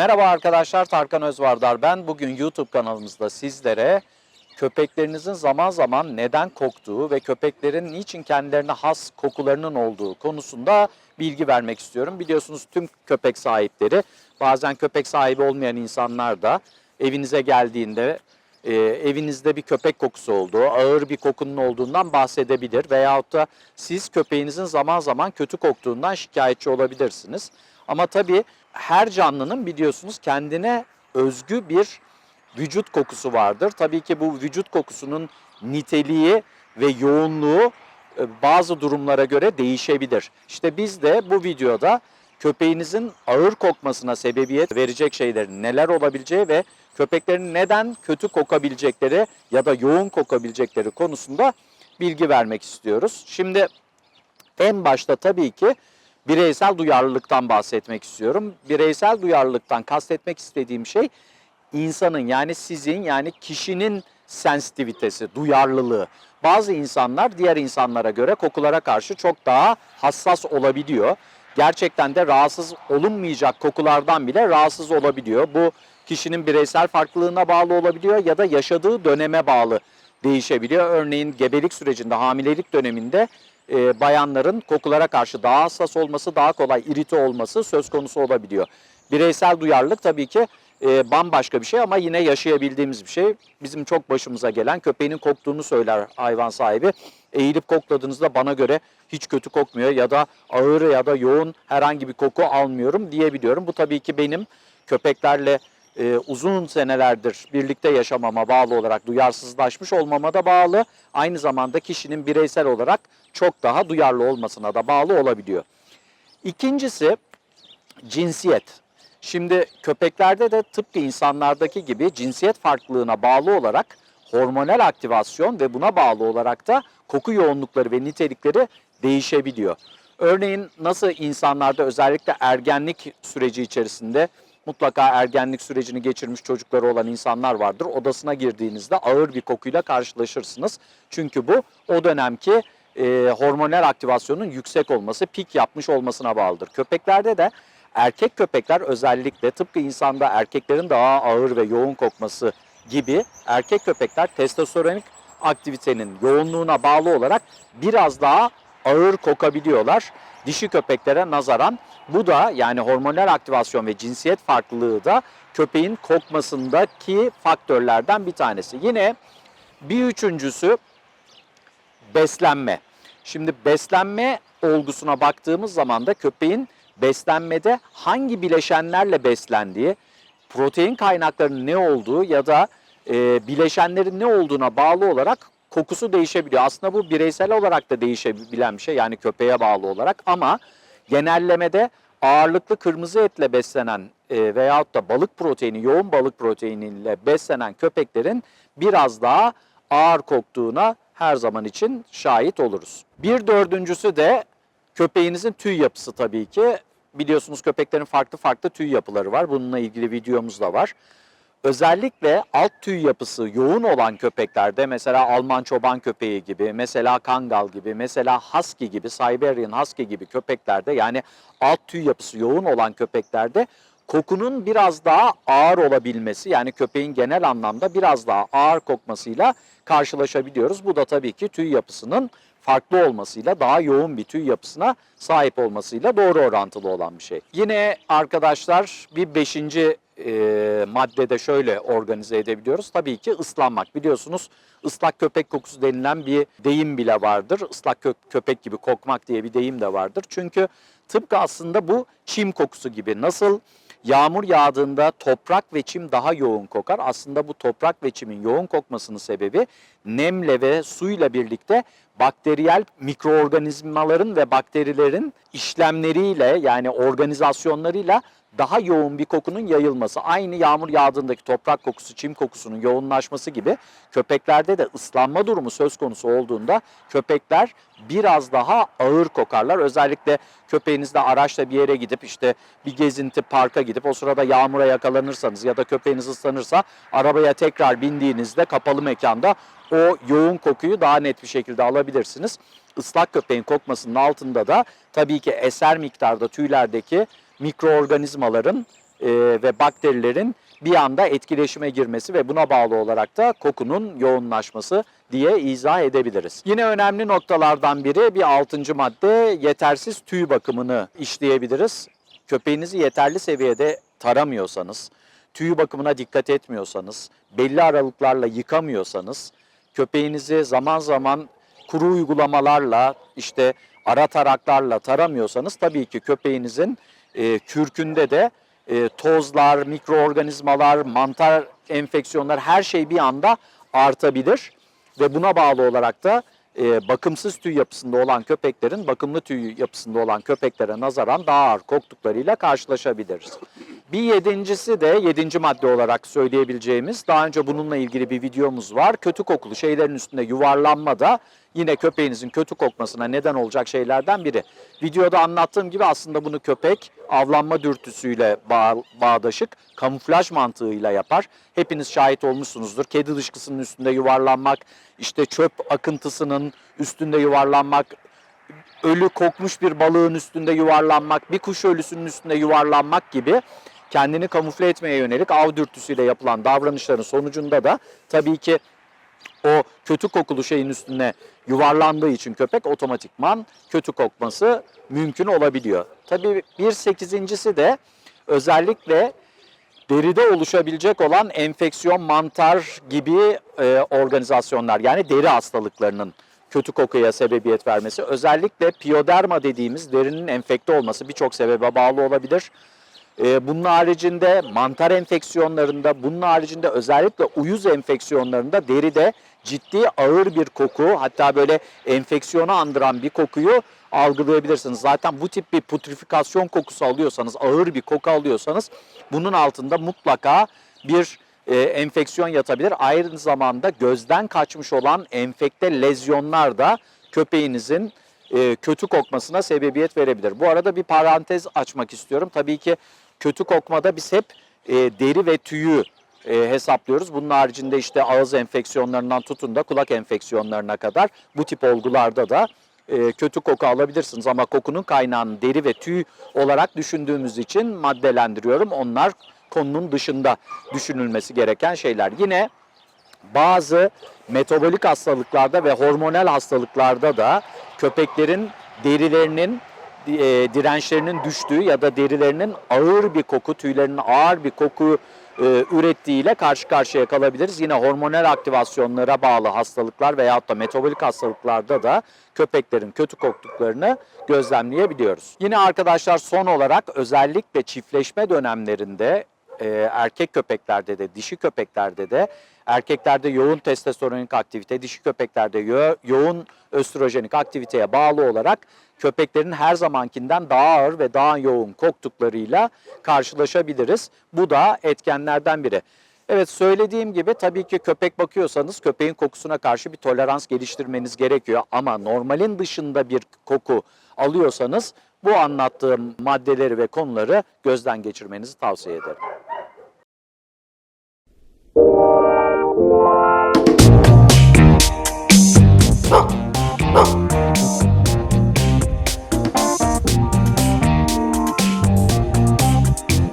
Merhaba arkadaşlar, Tarkan Özvardar ben. Bugün YouTube kanalımızda sizlere köpeklerinizin zaman zaman neden koktuğu ve köpeklerin niçin kendilerine has kokularının olduğu konusunda bilgi vermek istiyorum. Biliyorsunuz tüm köpek sahipleri, bazen köpek sahibi olmayan insanlar da evinize geldiğinde e, evinizde bir köpek kokusu olduğu, ağır bir kokunun olduğundan bahsedebilir. Veyahut da siz köpeğinizin zaman zaman kötü koktuğundan şikayetçi olabilirsiniz. Ama tabii her canlının biliyorsunuz kendine özgü bir vücut kokusu vardır. Tabii ki bu vücut kokusunun niteliği ve yoğunluğu e, bazı durumlara göre değişebilir. İşte biz de bu videoda köpeğinizin ağır kokmasına sebebiyet verecek şeylerin neler olabileceği ve köpeklerin neden kötü kokabilecekleri ya da yoğun kokabilecekleri konusunda bilgi vermek istiyoruz. Şimdi en başta tabii ki bireysel duyarlılıktan bahsetmek istiyorum. Bireysel duyarlılıktan kastetmek istediğim şey insanın yani sizin yani kişinin sensitivitesi, duyarlılığı. Bazı insanlar diğer insanlara göre kokulara karşı çok daha hassas olabiliyor. Gerçekten de rahatsız olunmayacak kokulardan bile rahatsız olabiliyor. Bu kişinin bireysel farklılığına bağlı olabiliyor ya da yaşadığı döneme bağlı değişebiliyor. Örneğin gebelik sürecinde, hamilelik döneminde e, bayanların kokulara karşı daha hassas olması, daha kolay irite olması söz konusu olabiliyor. Bireysel duyarlılık tabii ki e, bambaşka bir şey ama yine yaşayabildiğimiz bir şey. Bizim çok başımıza gelen köpeğinin koktuğunu söyler hayvan sahibi. Eğilip kokladığınızda bana göre hiç kötü kokmuyor ya da ağır ya da yoğun herhangi bir koku almıyorum diyebiliyorum. Bu tabii ki benim köpeklerle e, uzun senelerdir birlikte yaşamama bağlı olarak duyarsızlaşmış olmama da bağlı. Aynı zamanda kişinin bireysel olarak çok daha duyarlı olmasına da bağlı olabiliyor. İkincisi cinsiyet. Şimdi köpeklerde de tıpkı insanlardaki gibi cinsiyet farklılığına bağlı olarak hormonal aktivasyon ve buna bağlı olarak da koku yoğunlukları ve nitelikleri değişebiliyor. Örneğin nasıl insanlarda özellikle ergenlik süreci içerisinde mutlaka ergenlik sürecini geçirmiş çocukları olan insanlar vardır. Odasına girdiğinizde ağır bir kokuyla karşılaşırsınız. Çünkü bu o dönemki e, hormonal aktivasyonun yüksek olması, pik yapmış olmasına bağlıdır. Köpeklerde de erkek köpekler özellikle tıpkı insanda erkeklerin daha ağır ve yoğun kokması gibi erkek köpekler testosteronik aktivitenin yoğunluğuna bağlı olarak biraz daha ağır kokabiliyorlar dişi köpeklere nazaran. Bu da yani hormonal aktivasyon ve cinsiyet farklılığı da köpeğin kokmasındaki faktörlerden bir tanesi. Yine bir üçüncüsü beslenme. Şimdi beslenme olgusuna baktığımız zaman da köpeğin beslenmede hangi bileşenlerle beslendiği, protein kaynaklarının ne olduğu ya da e, bileşenlerin ne olduğuna bağlı olarak kokusu değişebiliyor. Aslında bu bireysel olarak da değişebilen bir şey yani köpeğe bağlı olarak ama genellemede ağırlıklı kırmızı etle beslenen e, veyahut da balık proteini, yoğun balık proteiniyle beslenen köpeklerin biraz daha ağır koktuğuna her zaman için şahit oluruz. Bir dördüncüsü de köpeğinizin tüy yapısı tabii ki. Biliyorsunuz köpeklerin farklı farklı tüy yapıları var. Bununla ilgili videomuz da var. Özellikle alt tüy yapısı yoğun olan köpeklerde mesela Alman çoban köpeği gibi, mesela Kangal gibi, mesela Husky gibi, Siberian Husky gibi köpeklerde yani alt tüy yapısı yoğun olan köpeklerde kokunun biraz daha ağır olabilmesi yani köpeğin genel anlamda biraz daha ağır kokmasıyla karşılaşabiliyoruz. Bu da tabii ki tüy yapısının farklı olmasıyla daha yoğun bir tüy yapısına sahip olmasıyla doğru orantılı olan bir şey. Yine arkadaşlar bir beşinci e, maddede şöyle organize edebiliyoruz. Tabii ki ıslanmak. Biliyorsunuz ıslak köpek kokusu denilen bir deyim bile vardır. Islak kö- köpek gibi kokmak diye bir deyim de vardır. Çünkü tıpkı aslında bu çim kokusu gibi. Nasıl Yağmur yağdığında toprak ve çim daha yoğun kokar. Aslında bu toprak ve çimin yoğun kokmasının sebebi nemle ve suyla birlikte bakteriyel mikroorganizmaların ve bakterilerin işlemleriyle yani organizasyonlarıyla daha yoğun bir kokunun yayılması. Aynı yağmur yağdığındaki toprak kokusu, çim kokusunun yoğunlaşması gibi köpeklerde de ıslanma durumu söz konusu olduğunda köpekler biraz daha ağır kokarlar. Özellikle köpeğinizle araçla bir yere gidip işte bir gezinti parka gidip o sırada yağmura yakalanırsanız ya da köpeğiniz ıslanırsa arabaya tekrar bindiğinizde kapalı mekanda o yoğun kokuyu daha net bir şekilde alabilirsiniz. Islak köpeğin kokmasının altında da tabii ki eser miktarda tüylerdeki mikroorganizmaların e, ve bakterilerin bir anda etkileşime girmesi ve buna bağlı olarak da kokunun yoğunlaşması diye izah edebiliriz. Yine önemli noktalardan biri bir altıncı madde yetersiz tüy bakımını işleyebiliriz. Köpeğinizi yeterli seviyede taramıyorsanız, tüy bakımına dikkat etmiyorsanız, belli aralıklarla yıkamıyorsanız, köpeğinizi zaman zaman kuru uygulamalarla işte ara taraklarla taramıyorsanız tabii ki köpeğinizin e, kürkünde de e, tozlar, mikroorganizmalar, mantar enfeksiyonlar her şey bir anda artabilir ve buna bağlı olarak da e, bakımsız tüy yapısında olan köpeklerin bakımlı tüy yapısında olan köpeklere nazaran daha ağır koktuklarıyla karşılaşabiliriz. Bir yedincisi de yedinci madde olarak söyleyebileceğimiz daha önce bununla ilgili bir videomuz var. Kötü kokulu şeylerin üstünde yuvarlanma da yine köpeğinizin kötü kokmasına neden olacak şeylerden biri. Videoda anlattığım gibi aslında bunu köpek avlanma dürtüsüyle bağ, bağdaşık, kamuflaj mantığıyla yapar. Hepiniz şahit olmuşsunuzdur. Kedi dışkısının üstünde yuvarlanmak, işte çöp akıntısının üstünde yuvarlanmak, ölü kokmuş bir balığın üstünde yuvarlanmak, bir kuş ölüsünün üstünde yuvarlanmak gibi kendini kamufle etmeye yönelik av dürtüsüyle yapılan davranışların sonucunda da tabii ki o kötü kokulu şeyin üstüne yuvarlandığı için köpek otomatikman kötü kokması mümkün olabiliyor. Tabii bir sekizincisi de özellikle deride oluşabilecek olan enfeksiyon, mantar gibi e, organizasyonlar yani deri hastalıklarının kötü kokuya sebebiyet vermesi. Özellikle piyoderma dediğimiz derinin enfekte olması birçok sebebe bağlı olabilir. Ee, Bunun haricinde mantar enfeksiyonlarında, bunun haricinde özellikle uyuz enfeksiyonlarında deride ciddi ağır bir koku hatta böyle enfeksiyonu andıran bir kokuyu algılayabilirsiniz. Zaten bu tip bir putrifikasyon kokusu alıyorsanız, ağır bir koku alıyorsanız bunun altında mutlaka bir e, enfeksiyon yatabilir. Aynı zamanda gözden kaçmış olan enfekte lezyonlar da köpeğinizin e, kötü kokmasına sebebiyet verebilir. Bu arada bir parantez açmak istiyorum. Tabii ki kötü kokmada biz hep e, deri ve tüyü e, hesaplıyoruz. Bunun haricinde işte ağız enfeksiyonlarından tutun da kulak enfeksiyonlarına kadar bu tip olgularda da e, kötü koku alabilirsiniz. Ama kokunun kaynağını deri ve tüy olarak düşündüğümüz için maddelendiriyorum. Onlar konunun dışında düşünülmesi gereken şeyler. Yine bazı metabolik hastalıklarda ve hormonal hastalıklarda da köpeklerin derilerinin e, dirençlerinin düştüğü ya da derilerinin ağır bir koku, tüylerinin ağır bir koku e, ürettiğiyle karşı karşıya kalabiliriz. Yine hormonal aktivasyonlara bağlı hastalıklar veyahut da metabolik hastalıklarda da köpeklerin kötü koktuklarını gözlemleyebiliyoruz. Yine arkadaşlar son olarak özellikle çiftleşme dönemlerinde e, erkek köpeklerde de dişi köpeklerde de erkeklerde yoğun testosteronik aktivite, dişi köpeklerde yo- yoğun östrojenik aktiviteye bağlı olarak köpeklerin her zamankinden daha ağır ve daha yoğun koktuklarıyla karşılaşabiliriz. Bu da etkenlerden biri. Evet söylediğim gibi tabii ki köpek bakıyorsanız köpeğin kokusuna karşı bir tolerans geliştirmeniz gerekiyor. Ama normalin dışında bir koku alıyorsanız bu anlattığım maddeleri ve konuları gözden geçirmenizi tavsiye ederim.